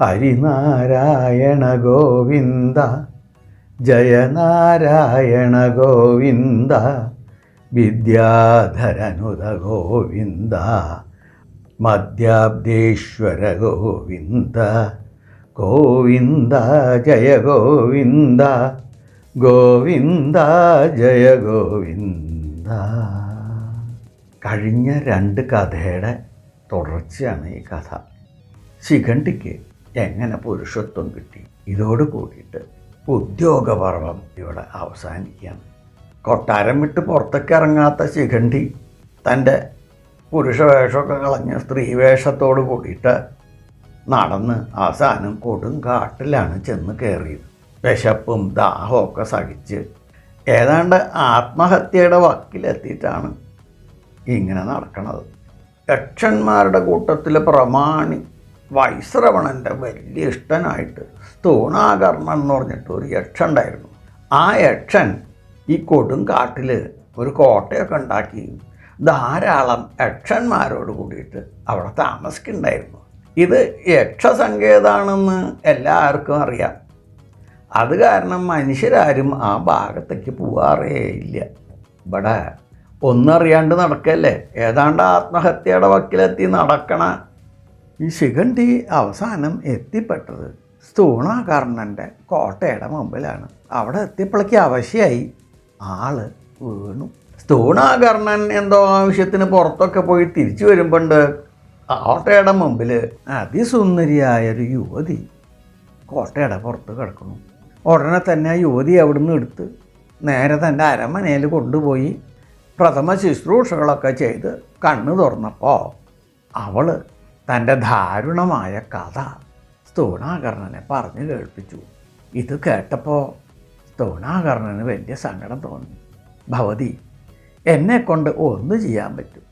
ഹരിനാരായണ ഗോവിന്ദ ജയനാരായണ ഗോവിന്ദ വിദ്യാധരനുത ഗോവിന്ദ മധ്യാബ്ദേശ്വര ഗോവിന്ദ ഗോവിന്ദ ജയ ഗോവിന്ദ ഗോവിന്ദ ജയ ഗോവിന്ദ. കഴിഞ്ഞ രണ്ട് കഥയുടെ തുടർച്ചയാണ് ഈ കഥ. ശിഖണ്ഡിക്ക് എങ്ങനെ പുരുഷത്വം കിട്ടി? ഇതോട് കൂടിയിട്ട് ഉദ്യോഗപർവം ഇവിടെ അവസാനിക്കുകയാണ് കൊട്ടാരം വിട്ട് പുറത്തേക്ക് ഇറങ്ങാത്ത ശിഖണ്ഡി തന്റെ പുരുഷവേഷമൊക്കെ കളഞ്ഞ് സ്ത്രീവേഷത്തോട് കൂടിയിട്ട് നടന്ന് അവസാനം കൊടും കാട്ടിലാണ് ചെന്ന് കയറിയത്. വിശപ്പും ദാഹമൊക്കെ സഹിച്ച് ഏതാണ്ട് ആത്മഹത്യയുടെ വക്കിലെത്തിയിട്ടാണ് ഇങ്ങനെ നടക്കണത്. യക്ഷന്മാരുടെ കൂട്ടത്തിൽ പ്രമാണി വൈശ്രവണന്റെ വലിയ ഇഷ്ടനായിട്ട് സ്തൂണാകർണൻ എന്ന് പറഞ്ഞിട്ട് ഒരു യക്ഷൻ ഉണ്ടായിരുന്നു. ആ യക്ഷൻ ഈ കൊടും കാട്ടിൽ ഒരു കോട്ടയൊക്കെ ഉണ്ടാക്കി ധാരാളം യക്ഷന്മാരോട് കൂടിയിട്ട് അവിടെ താമസിക്കുന്നുണ്ടായിരുന്നു. ഇത് യക്ഷസങ്കേതാണെന്ന് എല്ലാവർക്കും അറിയാം. അത് കാരണം മനുഷ്യരാരും ആ ഭാഗത്തേക്ക് പോവാറേ ഇല്ല. ഇവിടെ ഒന്നറിയാണ്ട് നടക്കല്ലേ? ഏതാണ്ട് ആത്മഹത്യയുടെ വക്കിലെത്തി നടക്കണ ഈ ശിഖണ്ഡി അവസാനം എത്തിപ്പെട്ടത് സ്തൂണാകർണന്റെ കോട്ടയുടെ മുമ്പിലാണ്. അവിടെ എത്തിയപ്പോഴേക്ക് അവശ്യമായി ആൾ വീണു. സ്തൂണാകർണൻ എന്തോ ആവശ്യത്തിന് പുറത്തൊക്കെ പോയി തിരിച്ചു വരുമ്പോണ്ട് കോട്ടയുടെ മുമ്പിൽ അതിസുന്ദരിയായൊരു യുവതി കോട്ടയുടെ പുറത്ത് കിടക്കുന്നു. ഉടനെ തന്നെ ആ യുവതി അവിടുന്ന് എടുത്ത് നേരെ തന്റെ അരമനയിൽ കൊണ്ടുപോയി പ്രഥമ ശുശ്രൂഷകളൊക്കെ ചെയ്ത് കണ്ണു തുറന്നപ്പോൾ അവൾ തന്റെ ദാരുണമായ കഥ സ്തൂണാകർണനെ പറഞ്ഞു കേൾപ്പിച്ചു. ഇത് കേട്ടപ്പോൾ സ്തൂണാകർണന് വലിയ സങ്കടം തോന്നി. ഭവതി എന്നെ കൊണ്ട് ഒന്ന് ചെയ്യാൻ പറ്റും.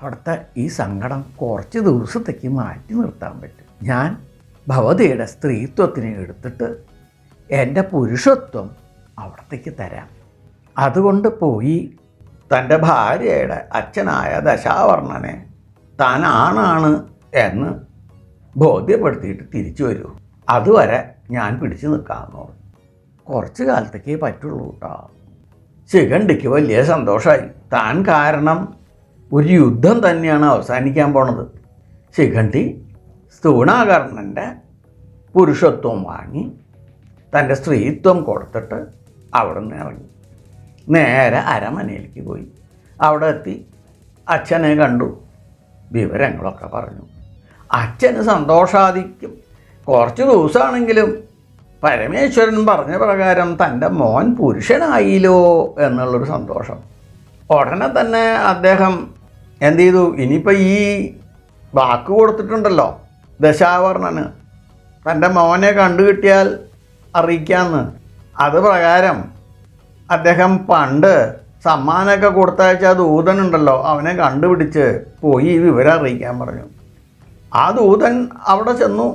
അവിടുത്തെ ഈ സങ്കടം കുറച്ച് ദിവസത്തേക്ക് മാറ്റി നിർത്താൻ പറ്റും. ഞാൻ ഭവതിയുടെ സ്ത്രീത്വത്തിന് എടുത്തിട്ട് എന്റെ പുരുഷത്വം അവിടത്തേക്ക് തരാം. അതുകൊണ്ട് പോയി തന്റെ ഭാര്യയുടെ അച്ഛനായ ദശാവർണനെ താനാണാണ് എന്ന് ബോധ്യപ്പെടുത്തിയിട്ട് തിരിച്ചു വരൂ. അതുവരെ ഞാൻ പിടിച്ചു നിൽക്കാമെന്ന് കുറച്ച് കാലത്തേക്കേ പറ്റുള്ളൂ കേട്ടോ ശിഖണ്ഡിക്ക് വലിയ സന്തോഷമായി. താൻ കാരണം ഒരു യുദ്ധം തന്നെയാണ് അവസാനിക്കാൻ പോണത്. ശിഖണ്ഡി സ്തൂണാകർണന്റെ പുരുഷത്വം വാങ്ങി തന്റെ സ്ത്രീത്വം കൊടുത്തിട്ട് അവിടെ നിന്ന് ഇറങ്ങി. നേരെ അരമനയിലേക്ക് പോയി. അവിടെ എത്തി അച്ഛനെ കണ്ടു. വിവരങ്ങളൊക്കെ പറഞ്ഞു. അച്ഛന് സന്തോഷാധിക്കും കുറച്ച് ദിവസമാണെങ്കിലും പരമേശ്വരൻ പറഞ്ഞ പ്രകാരം തന്റെ മോൻ പുരുഷനായില്ലോ എന്നുള്ളൊരു സന്തോഷം. ഉടനെ തന്നെ അദ്ദേഹം എന്ത് ചെയ്തു? ഇനിയിപ്പോൾ ഈ വാക്ക് കൊടുത്തിട്ടുണ്ടല്ലോ ദശാവർണന് തന്റെ മോനെ കണ്ടുകിട്ടിയാൽ അറിയിക്കാമെന്ന് അത് പ്രകാരം അദ്ദേഹം പണ്ട് സമ്മാനമൊക്കെ കൊടുത്തയച്ച ദൂതനുണ്ടല്ലോ അവനെ കണ്ടുപിടിച്ച് പോയി ഈ വിവരം അറിയിക്കാൻ പറഞ്ഞു. ആ ദൂതൻ അവിടെ ചെന്നു.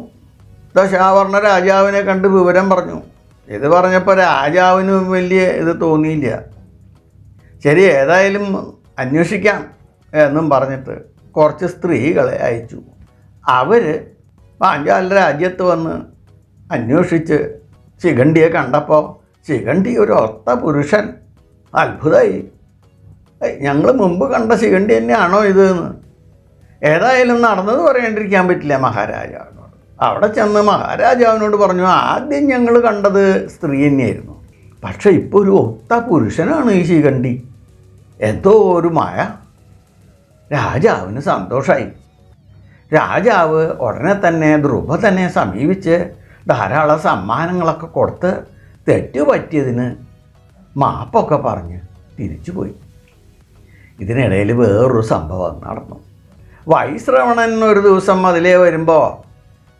ദശാവർണ രാജാവിനെ കണ്ട് വിവരം പറഞ്ഞു. ഇത് പറഞ്ഞപ്പോൾ രാജാവിന് വലിയ ഇത് തോന്നിയില്ല. ശരി ഏതായാലും അന്വേഷിക്കാം എന്നും പറഞ്ഞിട്ട് കുറച്ച് സ്ത്രീകളെ അയച്ചു. അവർ പാഞ്ചാല രാജ്യത്ത് വന്ന് അന്വേഷിച്ച് ശിഖണ്ഡിയെ കണ്ടപ്പോൾ ശിഖണ്ഡി ഒരു ഒത്ത പുരുഷൻ. അത്ഭുതമായി ഞങ്ങൾ മുമ്പ് കണ്ട ശിഖണ്ഡി തന്നെയാണോ ഇത് എന്ന് ഏതായാലും നടന്നത് പറയാണ്ടിരിക്കാൻ പറ്റില്ല മഹാരാജാവിനോട് അവിടെ ചെന്ന് മഹാരാജാവിനോട് പറഞ്ഞു ആദ്യം ഞങ്ങൾ കണ്ടത് സ്ത്രീ തന്നെയായിരുന്നു. പക്ഷേ ഇപ്പോൾ ഒരു ഒത്ത പുരുഷനാണ് ഈ ശിഖണ്ഡി. എന്തോ ഒരു മായ. രാജാവിന് സന്തോഷമായി രാജാവ് ഉടനെ തന്നെ ധ്രുപദനെ സമീപിച്ച് ധാരാളം സമ്മാനങ്ങളൊക്കെ കൊടുത്ത് തെറ്റുപറ്റിയതിന് മാപ്പൊക്കെ പറഞ്ഞ് തിരിച്ചുപോയി. ഇതിനിടയിൽ വേറൊരു സംഭവം നടന്നു. വൈശ്രവണൻ ഒരു ദിവസം അതിലേ വരുമ്പോൾ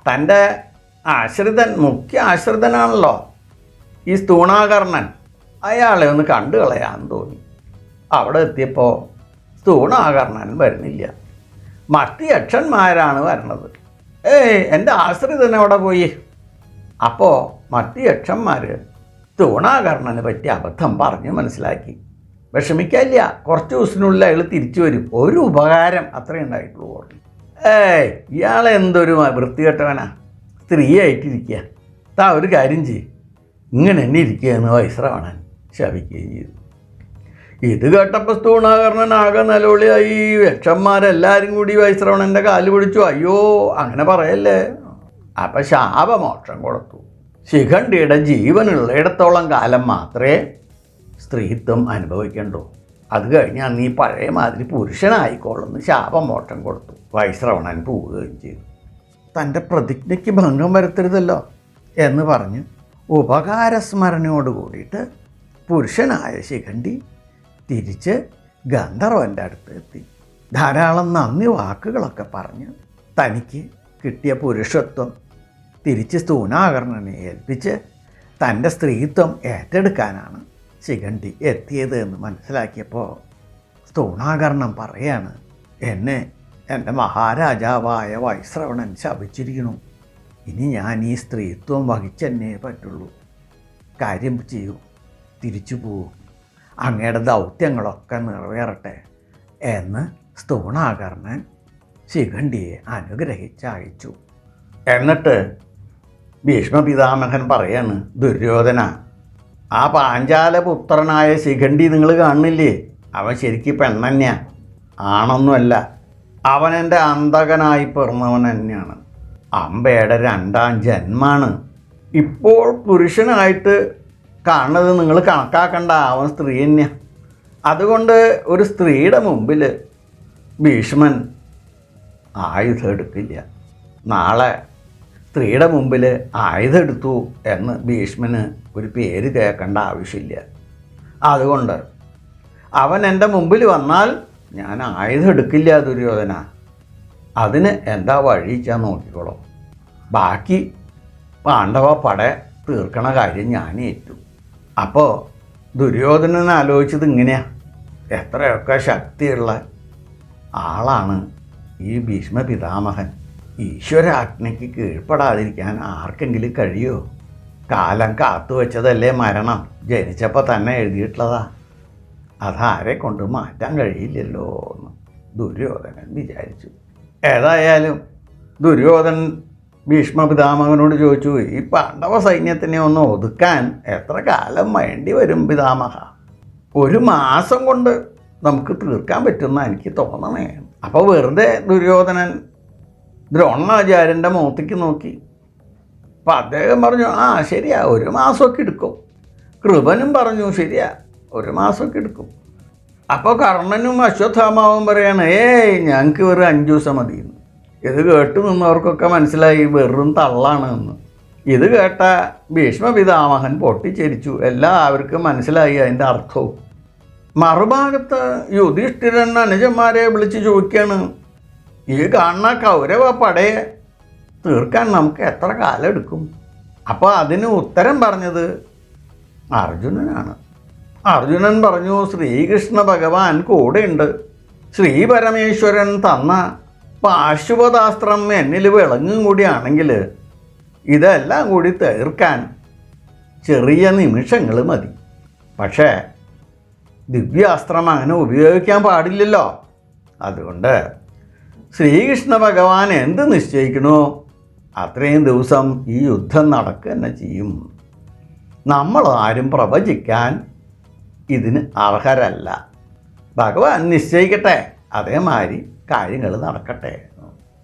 തന്റെ ആശ്രിതൻ മുഖ്യ ആശ്രിതനാണല്ലോ. ഈ സ്തൂണാകർണൻ അയാളെ ഒന്ന് കണ്ടു തോന്നി. അവിടെ എത്തിയപ്പോൾ സ്തൂണാകർണൻ വരുന്നില്ല. മറ്റ് യക്ഷന്മാരാണ് വരണത്. ഏയ് എന്റെ ആശ്രിതൻ അവിടെ പോയി? അപ്പോൾ മറ്റ് യക്ഷന്മാർ തൂണാകർണന് പറ്റിയ അബദ്ധം പറഞ്ഞ് മനസ്സിലാക്കി. വിഷമിക്കില്ല കുറച്ച് ദിവസത്തിനുള്ളിൽ അയാൾ തിരിച്ചു വരും. ഒരു ഉപകാരം അത്രേ ഉണ്ടായിട്ടുള്ളൂ പറഞ്ഞു ഏയ് ഇയാളെ എന്തൊരു വൃത്തികെട്ടവനാ. സ്ത്രീയായിട്ടിരിക്കുക. താ ഒരു കാര്യം ചെയ്യും. ഇങ്ങനെ തന്നെ ഇരിക്കുക എന്ന് വൈശ്രവണൻ ശപിക്കുകയും ചെയ്തു. ഇത് കേട്ടപ്പോൾ സ്തൂണാകർണൻ ആകെ നിലവിളിയായി. യക്ഷന്മാരെല്ലാവരും കൂടി വൈശ്രവണന്റെ കാൽ പിടിച്ചു. അയ്യോ അങ്ങനെ പറയല്ലേ? അപ്പം ശാപമോക്ഷം കൊടുത്തു. ശിഖണ്ഡിയുടെ ജീവനുള്ളിടത്തോളം കാലം മാത്രമേ സ്ത്രീത്വം അനുഭവിക്കണ്ടോ? അത് കഴിഞ്ഞാൽ നീ പഴയ മാതിരി പുരുഷനായിക്കോളെന്ന് ശാപം മോട്ടം കൊടുത്തു. വൈശ്രവണൻ പോവുകയും ചെയ്തു. തന്റെ പ്രതിജ്ഞയ്ക്ക് ഭംഗം വരുത്തരുതല്ലോ എന്ന് പറഞ്ഞ് ഉപകാരസ്മരണയോട് കൂടിയിട്ട് പുരുഷനായ ശിഖണ്ഡി തിരിച്ച് ഗന്ധർവന്റെ അടുത്ത് എത്തി. ധാരാളം നന്ദി വാക്കുകളൊക്കെ പറഞ്ഞ് തനിക്ക് കിട്ടിയ പുരുഷത്വം തിരിച്ച് സ്തൂനാകർണനെ ഏൽപ്പിച്ച് തന്റെ സ്ത്രീത്വം ഏറ്റെടുക്കാനാണ് ശിഖണ്ഡി എത്തിയത് എന്ന് മനസ്സിലാക്കിയപ്പോൾ സ്തൂണാകർണം പറയാണ് എന്നെ എന്റെ മഹാരാജാവായ വൈശ്രവണൻ ശപിച്ചിരിക്കുന്നു. ഇനി ഞാൻ ഈ സ്ത്രീത്വം വഹിച്ചെന്നേ പറ്റുള്ളൂ. കാര്യം ചെയ്യൂ തിരിച്ചു പോകൂ. അങ്ങയുടെ ദൗത്യങ്ങളൊക്കെ നിറവേറട്ടെ എന്ന് സ്തൂണാകർണൻ ശിഖണ്ഡിയെ അനുഗ്രഹിച്ച് അയച്ചു എന്നിട്ട് ഭീഷ്മപിതാമഹൻ പറയാണ് ദുര്യോധന ആ പാഞ്ചാലപുത്രനായ ശിഖണ്ഡി നിങ്ങൾ കാണുന്നില്ലേ? അവൻ ശരിക്കും പെണ്ണന്നെയാ ആണൊന്നുമല്ല. അവൻ എന്റെ അന്തകനായി പിറന്നവൻ തന്നെയാണ്. അമ്പയുടെ രണ്ടാം ജന്മാണ്. ഇപ്പോൾ പുരുഷനായിട്ട് കാണുന്നത് നിങ്ങൾ കണക്കാക്കണ്ട. അവൻ സ്ത്രീ തന്നെയാണ് അതുകൊണ്ട് ഒരു സ്ത്രീയുടെ മുമ്പിൽ ഭീഷ്മൻ ആയുധം എടുക്കില്ല. നാളെ സ്ത്രീയുടെ മുമ്പിൽ ആയുധം എടുത്തു എന്ന് ഭീഷ്മന് ഒരു പേര് കേൾക്കേണ്ട ആവശ്യമില്ല. അതുകൊണ്ട് അവൻ എന്റെ മുമ്പിൽ വന്നാൽ ഞാൻ ആയുധം എടുക്കില്ല ദുര്യോധന. അതിന് എന്താ വഴിച്ചാൽ നോക്കിക്കോളൂ. ബാക്കി പാണ്ഡവ പട തീർക്കണ കാര്യം ഞാൻ ഏറ്റു. അപ്പോൾ ദുര്യോധനൻ ആലോചിച്ചത് ഇങ്ങനെയാ. എത്രയൊക്കെ ശക്തിയുള്ള ആളാണ് ഈ ഭീഷ്മ പിതാമഹൻ. ഈശ്വരാജ്ഞയ്ക്ക് കീഴ്പ്പെടാതിരിക്കാൻ ആർക്കെങ്കിലും കഴിയോ? കാലം കാത്തു വെച്ചതല്ലേ മരണം. ജനിച്ചപ്പോൾ തന്നെ എഴുതിയിട്ടുള്ളതാ. അതാരെ കൊണ്ട് മാറ്റാൻ കഴിയില്ലല്ലോ എന്ന് ദുര്യോധനൻ വിചാരിച്ചു. ഏതായാലും ദുര്യോധനൻ ഭീഷ്മ പിതാമഹനോട് ചോദിച്ചു ഈ പാണ്ഡവ സൈന്യത്തിനെ ഒന്ന് ഒതുക്കാൻ എത്ര കാലം വേണ്ടി വരും പിതാമഹ? ഒരു മാസം കൊണ്ട് നമുക്ക് തീർക്കാൻ പറ്റുന്ന എനിക്ക് തോന്നണേ. അപ്പോൾ വെറുതെ ദുര്യോധനൻ ദ്രോണാചാര്യന്റെ മുഖത്തേക്ക് നോക്കി. അപ്പം അദ്ദേഹം പറഞ്ഞു ആ ശരിയാ ഒരു മാസമൊക്കെ എടുക്കും. കൃപനും പറഞ്ഞു ശരിയാ ഒരു മാസമൊക്കെ എടുക്കും. അപ്പോൾ കർണനും അശ്വത്ഥാമാവും പറയാണ് ഏയ് ഞങ്ങൾക്ക് വെറും അഞ്ച് ദിവസം മതി എന്ന്. ഇത് കേട്ട് നിന്നവർക്കൊക്കെ മനസ്സിലായി വെറും തള്ളാണ് എന്ന് ഇത് കേട്ട ഭീഷ്മപിതാമഹൻ പൊട്ടിച്ചിരിച്ചു. എല്ലാവർക്കും മനസ്സിലായി അതിന്റെ അർത്ഥവും. മറുഭാഗത്ത് യുധിഷ്ഠിരൻ അനുജന്മാരെ വിളിച്ച് ചോദിക്കുകയാണ് ഈ കാണുന്ന കൗരവ പടയെ തീർക്കാൻ നമുക്ക് എത്ര കാലം എടുക്കും? അപ്പോൾ അതിന് ഉത്തരം പറഞ്ഞത് അർജുനനാണ്. അർജുനൻ പറഞ്ഞു ശ്രീകൃഷ്ണ ഭഗവാൻ കൂടെയുണ്ട്. ശ്രീ പരമേശ്വരൻ തന്ന പാശുപതാസ്ത്രം എന്നിൽ വിളങ്ങും കൂടിയാണെങ്കിൽ ഇതെല്ലാം കൂടി തീർക്കാൻ ചെറിയ നിമിഷങ്ങൾ മതി. പക്ഷേ ദിവ്യാസ്ത്രം അങ്ങനെ ഉപയോഗിക്കാൻ പാടില്ലല്ലോ. അതുകൊണ്ട് ശ്രീകൃഷ്ണ ഭഗവാൻ എന്ത് നിശ്ചയിക്കണോ അത്രയും ദിവസം ഈ യുദ്ധം നടക്കുക തന്നെ ചെയ്യും. നമ്മൾ ആരും പ്രവചിക്കാൻ ഇതിന് അർഹരല്ല. ഭഗവാൻ നിശ്ചയിക്കട്ടെ അതേമാതിരി കാര്യങ്ങൾ നടക്കട്ടെ.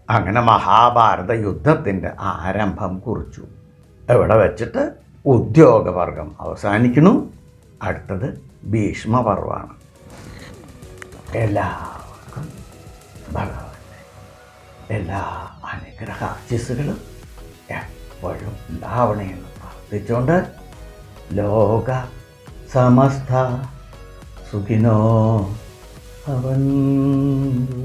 അങ്ങനെ മഹാഭാരത യുദ്ധത്തിന്റെ ആരംഭം കുറിച്ചു. എവിടെ വെച്ചിട്ട്? ഉദ്യോഗവർഗം അവസാനിക്കുന്നു. അടുത്തത് ഭീഷ്മപർവാണ്. എല്ലാവർക്കും ഭഗവാന്റെ എല്ലാ അനുഗ്രഹ ആശിസുകളും എപ്പോഴും ഉണ്ടാവണേ എന്ന് പ്രാർത്ഥിച്ചുകൊണ്ട് ലോക സമസ്ത സുഖിനോ ഭവന്തു.